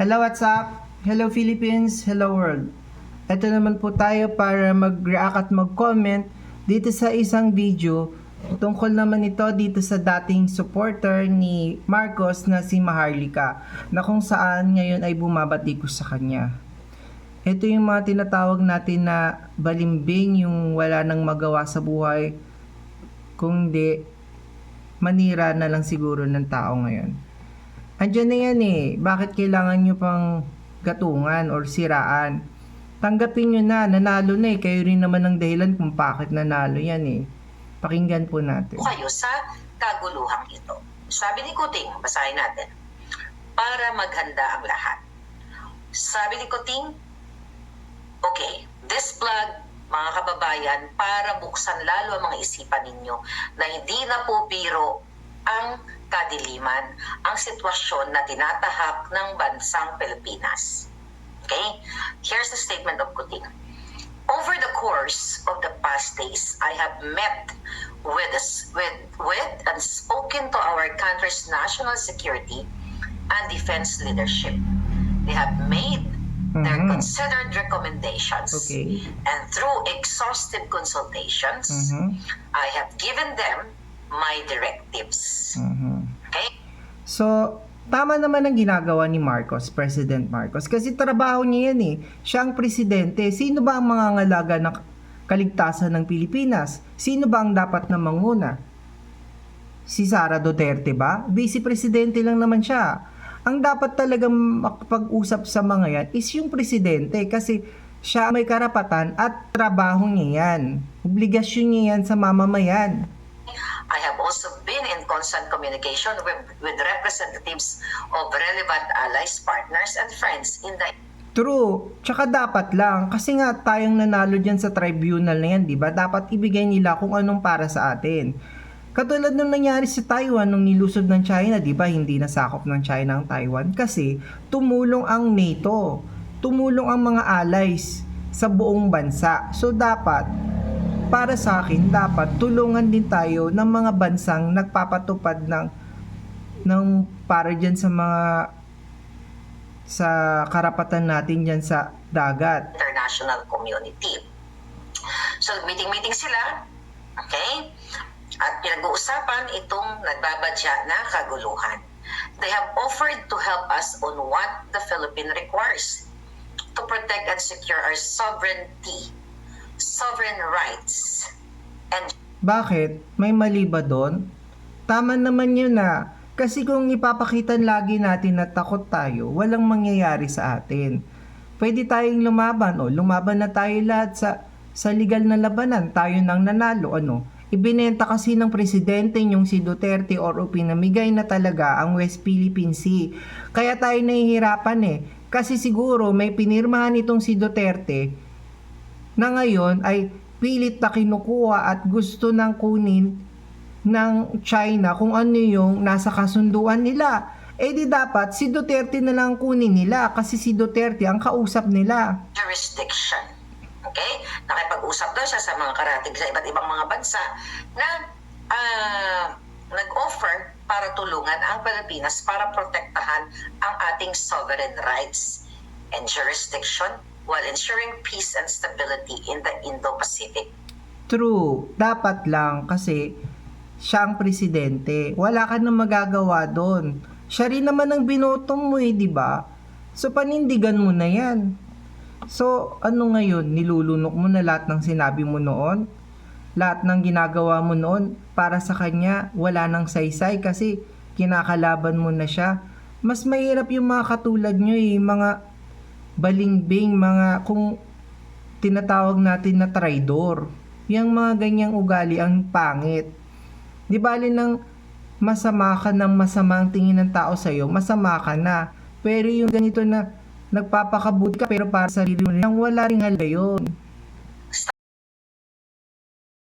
Hello, what's up? Hello, Philippines. Hello, world. Ito naman po tayo para mag-react at mag-comment dito sa isang video tungkol naman ito dito sa dating supporter ni Marcos na si Maharlika na kung saan ngayon ay bumabatikos sa kanya. Ito yung mga tinatawag natin na balimbing yung wala nang magawa sa buhay kung di manira na lang siguro ng tao ngayon. Andiyan na yan eh. Bakit kailangan nyo pang gatungan or siraan? Tanggapin nyo na, nanalo na eh. Kayo rin naman ang dahilan kung bakit nanalo yan eh. Pakinggan po natin. kayo sa kaguluhang ito. Sabi ni Kuting, basahin natin, para maghanda ang lahat. Sabi ni Kuting, okay, this vlog, mga kababayan, para buksan lalo ang mga isipan ninyo na hindi na po biro ang kadiliman, ang sitwasyon na tinatahak ng bansang Pilipinas. Okay? Here's the statement of Kuting. Over the course of the past days, I have met with, with, with and spoken to our country's national security and defense leadership. They have made their Mhm. considered recommendations, Okay. and through exhaustive consultations, Mhm. I have given them my directives. Mhm. Okay? So, tama naman ang ginagawa ni Marcos, President Marcos. Kasi trabaho niya yan eh. Siya ang presidente. Sino ba ang mga ngalaga ng kaligtasan ng Pilipinas? Sino ba ang dapat na manguna? Si Sara Duterte ba? Vice Presidente lang naman siya. Ang dapat talagang makapag-usap sa mga yan is yung presidente kasi siya may karapatan at trabaho niya yan. Obligasyon niya yan sa mamamayan. I have also been in constant communication with, with representatives of relevant allies, partners, and friends in the True. Tsaka dapat lang. Kasi nga tayong nanalo dyan sa tribunal na yan, di ba? Dapat ibigay nila kung anong para sa atin. Katulad nung nangyari sa Taiwan nung nilusob ng China, di ba? Hindi nasakop ng China ang Taiwan kasi tumulong ang NATO. Tumulong ang mga allies sa buong bansa. So dapat, para sa akin, dapat tulungan din tayo ng mga bansang nagpapatupad ng ng para dyan sa mga sa karapatan natin dyan sa dagat. international community. So, meeting-meeting sila, okay? At pinag-uusapan itong nagbabadya na kaguluhan. They have offered to help us on what the Philippine requires to protect and secure our sovereignty, sovereign rights, and Bakit? May mali ba doon? Tama naman yun na. Kasi kung ipapakita lagi natin na takot tayo, walang mangyayari sa atin. Pwede tayong lumaban o lumaban na tayo lahat sa sa legal na labanan, tayo nang nanalo, ano? Ibinenta kasi ng presidente yung si Duterte or pinamigay na talaga ang West Philippine Sea. Kaya tayo nahihirapan eh. Kasi siguro may pinirmahan itong si Duterte na ngayon ay pilit na kinukuha at gusto nang kunin ng China kung ano yung nasa kasunduan nila. Eh di dapat si Duterte na lang kunin nila kasi si Duterte ang kausap nila. jurisdiction. Okay? Nakipag-usap daw siya sa mga karating sa iba't ibang mga bansa na ah, nag-offer para tulungan ang Pilipinas para protektahan ang ating sovereign rights and jurisdiction while ensuring peace and stability in the Indo-Pacific. True, dapat lang kasi siya ang presidente. Wala ka nang magagawa doon. Siya rin naman ang binoto mo eh, di ba? So panindigan mo na yan. So ano ngayon, nilulunok mo na lahat ng sinabi mo noon? Lahat ng ginagawa mo noon para sa kanya, wala nang saysay kasi kinakalaban mo na siya. Mas mahirap yung mga katulad nyo eh, mga balingbing, mga kung tinatawag natin na traidor. Yung mga ganyang ugali ang pangit. Di bali nang masama ka ng masamang tingin ng tao sa'yo, masama ka na. Pero yung ganito na nagpapakabuti ka pero para sa sarili mo, wala ring halaga yun.